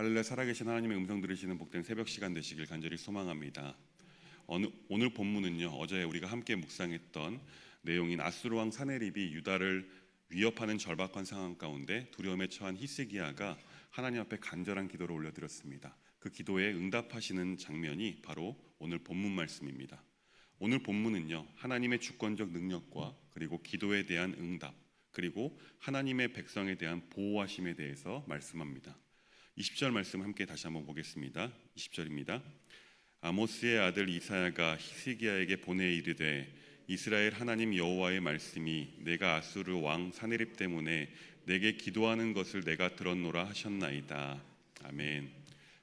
할렐루야 살아계신 하나님의 음성 들으시는 복된 새벽 시간 되시길 간절히 소망합니다. 어느, 오늘 본문은요 어제 우리가 함께 묵상했던 내용인 아수르 왕 사네립이 유다를 위협하는 절박한 상황 가운데 두려움에 처한 히스기야가 하나님 앞에 간절한 기도를 올려드렸습니다. 그 기도에 응답하시는 장면이 바로 오늘 본문 말씀입니다. 오늘 본문은요 하나님의 주권적 능력과 그리고 기도에 대한 응답 그리고 하나님의 백성에 대한 보호하심에 대해서 말씀합니다. 20절 말씀 함께 다시 한번 보겠습니다. 20절입니다. 아모스의 아들 이사야가 히스기야에게 보내 이르되 이스라엘 하나님 여호와의 말씀이 내가 아수르 왕 사네립 때문에 내게 기도하는 것을 내가 들었노라 하셨나이다. 아멘.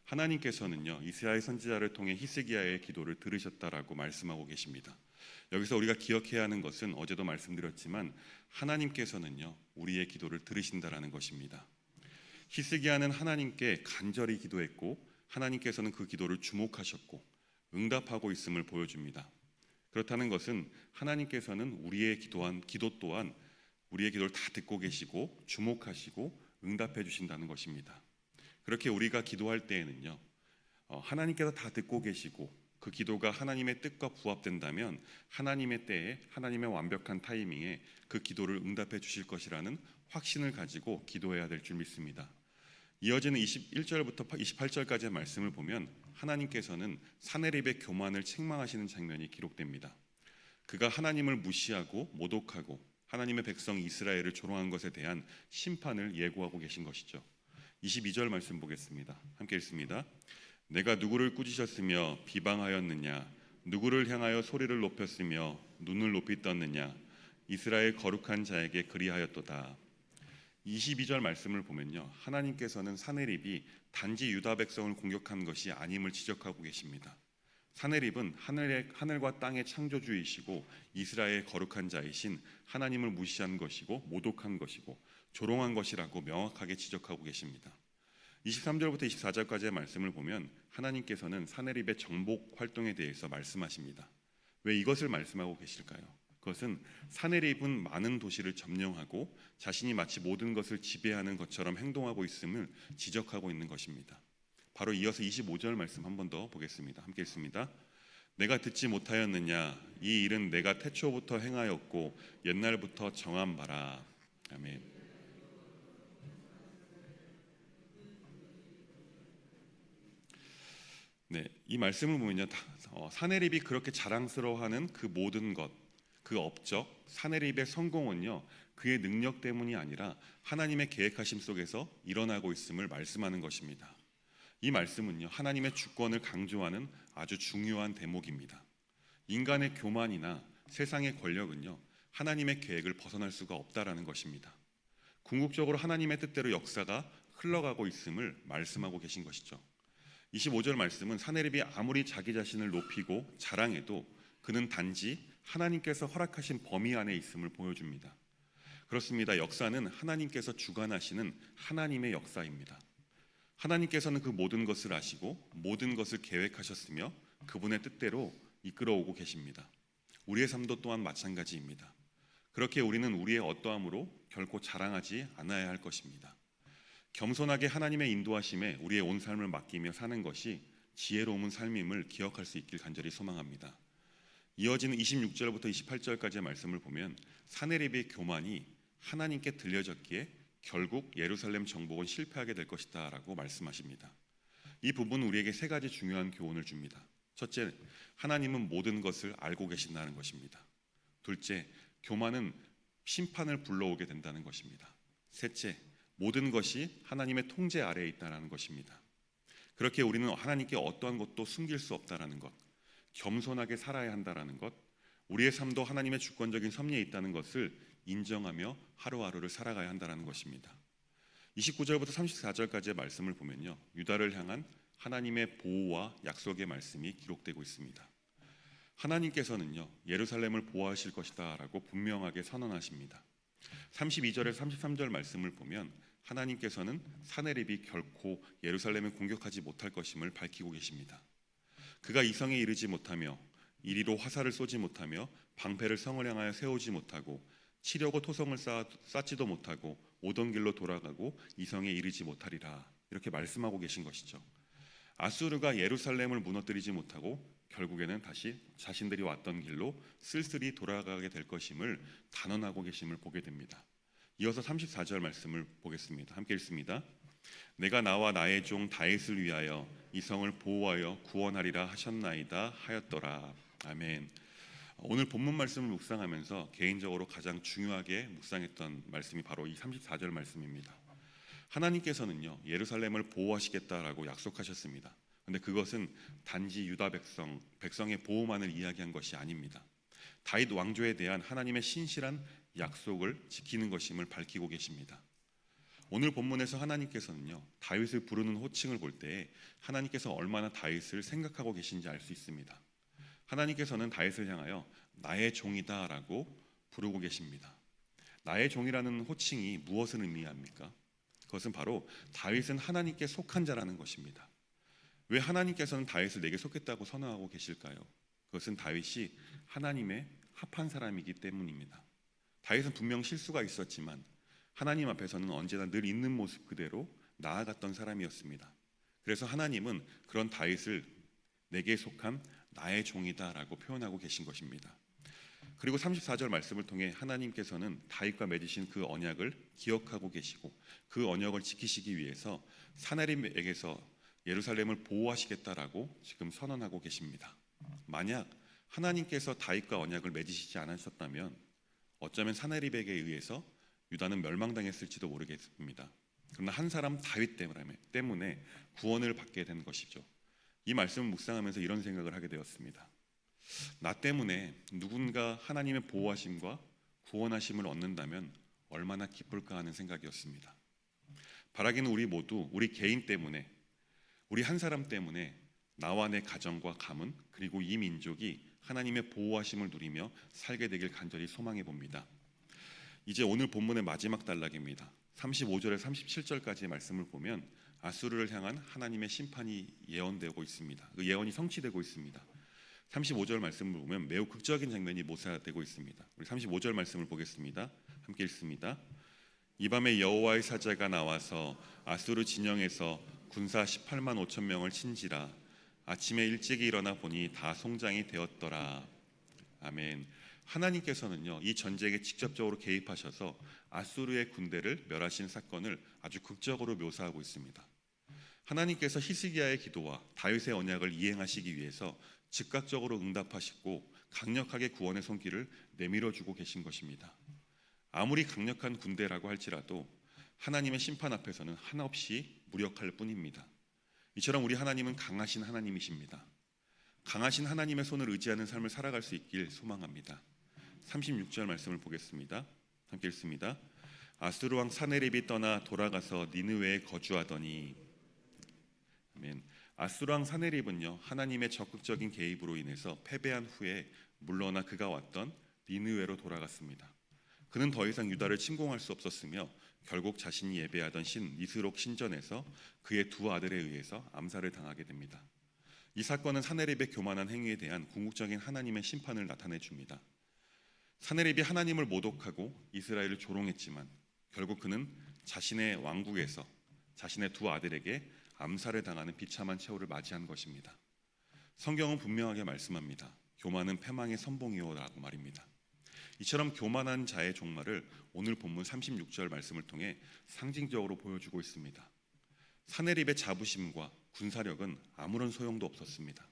하나님께서는요 이스라엘 선지자를 통해 히스기야의 기도를 들으셨다라고 말씀하고 계십니다. 여기서 우리가 기억해야 하는 것은 어제도 말씀드렸지만 하나님께서는요 우리의 기도를 들으신다라는 것입니다. 히스기야는 하나님께 간절히 기도했고 하나님께서는 그 기도를 주목하셨고 응답하고 있음을 보여줍니다. 그렇다는 것은 하나님께서는 우리의 기도한 기도 또한 우리의 기도를 다 듣고 계시고 주목하시고 응답해 주신다는 것입니다. 그렇게 우리가 기도할 때에는요 어, 하나님께서 다 듣고 계시고 그 기도가 하나님의 뜻과 부합된다면 하나님의 때에 하나님의 완벽한 타이밍에 그 기도를 응답해 주실 것이라는 확신을 가지고 기도해야 될 줄 믿습니다. 이어지는 21절부터 28절까지의 말씀을 보면 하나님께서는 사내립의 교만을 책망하시는 장면이 기록됩니다. 그가 하나님을 무시하고 모독하고 하나님의 백성 이스라엘을 조롱한 것에 대한 심판을 예고하고 계신 것이죠. 22절 말씀 보겠습니다. 함께 읽습니다. 내가 누구를 꾸짖었으며 비방하였느냐 누구를 향하여 소리를 높였으며 눈을 높이 떴느냐 이스라엘 거룩한 자에게 그리하였도다. 22절 말씀을 보면요. 하나님께서는 사내립이 단지 유다 백성을 공격한 것이 아님을 지적하고 계십니다. 사내립은 하늘의, 하늘과 땅의 창조주이시고 이스라엘 거룩한 자이신 하나님을 무시한 것이고 모독한 것이고 조롱한 것이라고 명확하게 지적하고 계십니다. 23절부터 24절까지의 말씀을 보면 하나님께서는 사내립의 정복 활동에 대해서 말씀하십니다. 왜 이것을 말씀하고 계실까요? 그것은 사내립은 많은 도시를 점령하고 자신이 마치 모든 것을 지배하는 것처럼 행동하고 있음을 지적하고 있는 것입니다. 바로 이어서 25절 말씀 한 번 더 보겠습니다. 함께 읽습니다. 내가 듣지 못하였느냐 이 일은 내가 태초부터 행하였고 옛날부터 정한 바라. 아멘. 네, 이 말씀을 보면요, 어, 사내립이 그렇게 자랑스러워하는 그 모든 것, 그 업적, 사내립의 성공은요, 그의 능력 때문이 아니라 하나님의 계획하심 속에서 일어나고 있음을 말씀하는 것입니다. 이 말씀은요, 하나님의 주권을 강조하는 아주 중요한 대목입니다. 인간의 교만이나 세상의 권력은요, 하나님의 계획을 벗어날 수가 없다라는 것입니다. 궁극적으로 하나님의 뜻대로 역사가 흘러가고 있음을 말씀하고 계신 것이죠. 25절 말씀은 사내립이 아무리 자기 자신을 높이고 자랑해도 그는 단지 하나님께서 허락하신 범위 안에 있음을 보여줍니다. 그렇습니다. 역사는 하나님께서 주관하시는 하나님의 역사입니다. 하나님께서는 그 모든 것을 아시고 모든 것을 계획하셨으며 그분의 뜻대로 이끌어오고 계십니다. 우리의 삶도 또한 마찬가지입니다. 그렇게 우리는 우리의 어떠함으로 결코 자랑하지 않아야 할 것입니다. 겸손하게 하나님의 인도하심에 우리의 온 삶을 맡기며 사는 것이 지혜로운 삶임을 기억할 수 있길 간절히 소망합니다. 이어지는 26절부터 28절까지의 말씀을 보면 사내립의 교만이 하나님께 들려졌기에 결국 예루살렘 정복은 실패하게 될 것이다라고 말씀하십니다. 이 부분은 우리에게 세 가지 중요한 교훈을 줍니다. 첫째, 하나님은 모든 것을 알고 계신다는 것입니다. 둘째, 교만은 심판을 불러오게 된다는 것입니다. 셋째, 모든 것이 하나님의 통제 아래에 있다는 것입니다. 그렇게 우리는 하나님께 어떠한 것도 숨길 수 없다라는 것, 겸손하게 살아야 한다라는 것, 우리의 삶도 하나님의 주권적인 섭리에 있다는 것을 인정하며 하루하루를 살아가야 한다는 것입니다. 29절부터 34절까지의 말씀을 보면요. 유다를 향한 하나님의 보호와 약속의 말씀이 기록되고 있습니다. 하나님께서는요. 예루살렘을 보호하실 것이다라고 분명하게 선언하십니다. 32절에 33절 말씀을 보면 하나님께서는 사내립이 결코 예루살렘을 공격하지 못할 것임을 밝히고 계십니다. 그가 이성에 이르지 못하며 이리로 화살을 쏘지 못하며 방패를 성을 향하여 세우지 못하고 치려고 토성을 쌓, 쌓지도 못하고 오던 길로 돌아가고 이성에 이르지 못하리라 이렇게 말씀하고 계신 것이죠. 아수르가 예루살렘을 무너뜨리지 못하고 결국에는 다시 자신들이 왔던 길로 쓸쓸히 돌아가게 될 것임을 단언하고 계심을 보게 됩니다. 이어서 34절 말씀을 보겠습니다. 함께 읽습니다. 내가 나와 나의 종 다윗을 위하여 이 성을 보호하여 구원하리라 하셨나이다 하였더라. 아멘. 오늘 본문 말씀을 묵상하면서 개인적으로 가장 중요하게 묵상했던 말씀이 바로 이 34절 말씀입니다. 하나님께서는요 예루살렘을 보호하시겠다라고 약속하셨습니다. 근데 그것은 단지 유다 백성 백성의 보호만을 이야기한 것이 아닙니다. 다윗 왕조에 대한 하나님의 신실한 약속을 지키는 것임을 밝히고 계십니다. 오늘 본문에서 하나님께서는요 다윗을 부르는 호칭을 볼 때 하나님께서 얼마나 다윗을 생각하고 계신지 알 수 있습니다. 하나님께서는 다윗을 향하여 나의 종이다라고 부르고 계십니다. 나의 종이라는 호칭이 무엇을 의미합니까? 그것은 바로 다윗은 하나님께 속한 자라는 것입니다. 왜 하나님께서는 다윗을 내게 속했다고 선언하고 계실까요? 그것은 다윗이 하나님의 합한 사람이기 때문입니다. 다윗은 분명 실수가 있었지만 하나님 앞에서는 언제나 늘 있는 모습 그대로 나아갔던 사람이었습니다. 그래서 하나님은 그런 다윗을 내게 속한 나의 종이다라고 표현하고 계신 것입니다. 그리고 34절 말씀을 통해 하나님께서는 다윗과 맺으신 그 언약을 기억하고 계시고 그 언약을 지키시기 위해서 사내림에게서 예루살렘을 보호하시겠다라고 지금 선언하고 계십니다. 만약 하나님께서 다윗과 언약을 맺으시지 않으셨다면 어쩌면 사내립에게 의해서 유다는 멸망당했을지도 모르겠습니다. 그러나 한 사람 다윗 때문에 구원을 받게 된 것이죠. 이 말씀을 묵상하면서 이런 생각을 하게 되었습니다. 나 때문에 누군가 하나님의 보호하심과 구원하심을 얻는다면 얼마나 기쁠까 하는 생각이었습니다. 바라기는 우리 모두 우리 개인 때문에 우리 한 사람 때문에 나와 내 가정과 가문 그리고 이 민족이 하나님의 보호하심을 누리며 살게 되길 간절히 소망해 봅니다. 이제 오늘 본문의 마지막 단락입니다. 35절에 37절까지의 말씀을 보면 아수르를 향한 하나님의 심판이 예언되고 있습니다. 그 예언이 성취되고 있습니다. 35절 말씀을 보면 매우 극적인 장면이 모사되고 있습니다. 우리 35절 말씀을 보겠습니다. 함께 읽습니다. 이 밤에 여호와의 사자가 나와서 아수르 진영에서 군사 18만 5천 명을 친지라 아침에 일찍 일어나 보니 다 송장이 되었더라. 아멘. 하나님께서는요 이 전쟁에 직접적으로 개입하셔서 아수르의 군대를 멸하신 사건을 아주 극적으로 묘사하고 있습니다. 하나님께서 히스기야의 기도와 다윗의 언약을 이행하시기 위해서 즉각적으로 응답하시고 강력하게 구원의 손길을 내밀어 주고 계신 것입니다. 아무리 강력한 군대라고 할지라도 하나님의 심판 앞에서는 한없이 무력할 뿐입니다. 이처럼 우리 하나님은 강하신 하나님이십니다. 강하신 하나님의 손을 의지하는 삶을 살아갈 수 있길 소망합니다. 36절 말씀을 보겠습니다. 함께 읽습니다. 아수르 왕 사네립이 떠나 돌아가서 니느웨에 거주하더니 아멘. 아수르 왕 사네립은요 하나님의 적극적인 개입으로 인해서 패배한 후에 물러나 그가 왔던 니느웨로 돌아갔습니다. 그는 더 이상 유다를 침공할 수 없었으며 결국 자신이 예배하던 신 니스록 신전에서 그의 두 아들에 의해서 암살을 당하게 됩니다. 이 사건은 사네립의 교만한 행위에 대한 궁극적인 하나님의 심판을 나타내 줍니다. 사네립이 하나님을 모독하고 이스라엘을 조롱했지만 결국 그는 자신의 왕국에서 자신의 두 아들에게 암살을 당하는 비참한 최후를 맞이한 것입니다. 성경은 분명하게 말씀합니다. 교만은 패망의 선봉이요라고 말입니다. 이처럼 교만한 자의 종말을 오늘 본문 36절 말씀을 통해 상징적으로 보여주고 있습니다. 사내립의 자부심과 군사력은 아무런 소용도 없었습니다.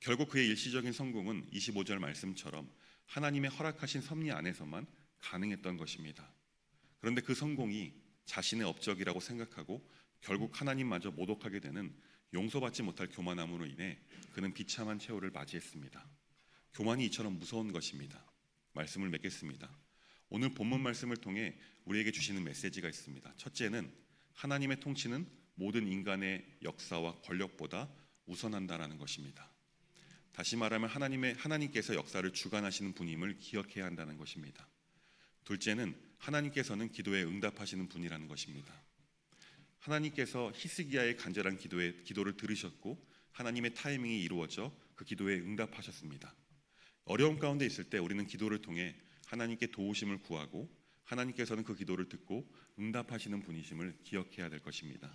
결국 그의 일시적인 성공은 25절 말씀처럼 하나님의 허락하신 섭리 안에서만 가능했던 것입니다. 그런데 그 성공이 자신의 업적이라고 생각하고 결국 하나님마저 모독하게 되는 용서받지 못할 교만함으로 인해 그는 비참한 최후를 맞이했습니다. 교만이 이처럼 무서운 것입니다. 말씀을 맺겠습니다. 오늘 본문 말씀을 통해 우리에게 주시는 메시지가 있습니다. 첫째는 하나님의 통치는 모든 인간의 역사와 권력보다 우선한다라는 것입니다. 다시 말하면 하나님의 하나님께서 역사를 주관하시는 분임을 기억해야 한다는 것입니다. 둘째는 하나님께서는 기도에 응답하시는 분이라는 것입니다. 하나님께서 히스기야의 간절한 기도에 기도를 들으셨고 하나님의 타이밍이 이루어져 그 기도에 응답하셨습니다. 어려움 가운데 있을 때 우리는 기도를 통해 하나님께 도우심을 구하고 하나님께서는 그 기도를 듣고 응답하시는 분이심을 기억해야 될 것입니다.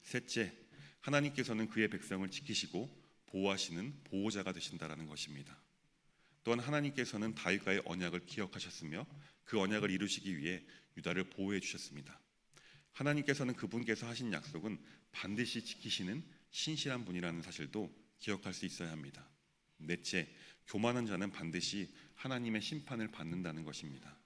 셋째, 하나님께서는 그의 백성을 지키시고 보호하시는 보호자가 되신다라는 것입니다. 또한 하나님께서는 다윗과의 언약을 기억하셨으며 그 언약을 이루시기 위해 유다를 보호해 주셨습니다. 하나님께서는 그분께서 하신 약속은 반드시 지키시는 신실한 분이라는 사실도 기억할 수 있어야 합니다. 넷째, 교만한 자는 반드시 하나님의 심판을 받는다는 것입니다.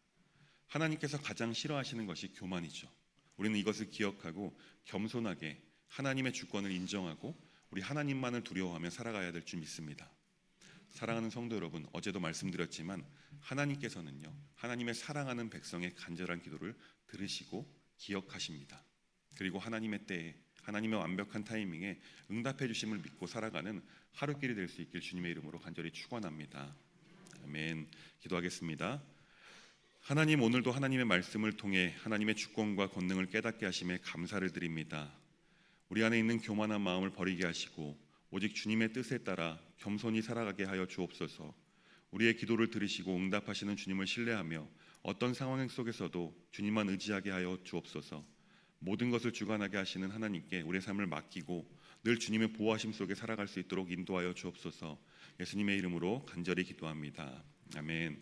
하나님께서 가장 싫어하시는 것이 교만이죠. 우리는 이것을 기억하고 겸손하게 하나님의 주권을 인정하고 우리 하나님만을 두려워하며 살아가야 될 줄 믿습니다. 사랑하는 성도 여러분, 어제도 말씀드렸지만 하나님께서는요. 하나님의 사랑하는 백성의 간절한 기도를 들으시고 기억하십니다. 그리고 하나님의 때에 하나님의 완벽한 타이밍에 응답해 주심을 믿고 살아가는 하루길이 될 수 있길 주님의 이름으로 간절히 축원합니다. 아멘. 기도하겠습니다. 하나님 오늘도 하나님의 말씀을 통해 하나님의 주권과 권능을 깨닫게 하심에 감사를 드립니다. 우리 안에 있는 교만한 마음을 버리게 하시고 오직 주님의 뜻에 따라 겸손히 살아가게 하여 주옵소서. 우리의 기도를 들으시고 응답하시는 주님을 신뢰하며 어떤 상황 속에서도 주님만 의지하게 하여 주옵소서. 모든 것을 주관하게 하시는 하나님께 우리의 삶을 맡기고 늘 주님의 보호하심 속에 살아갈 수 있도록 인도하여 주옵소서. 예수님의 이름으로 간절히 기도합니다. 아멘.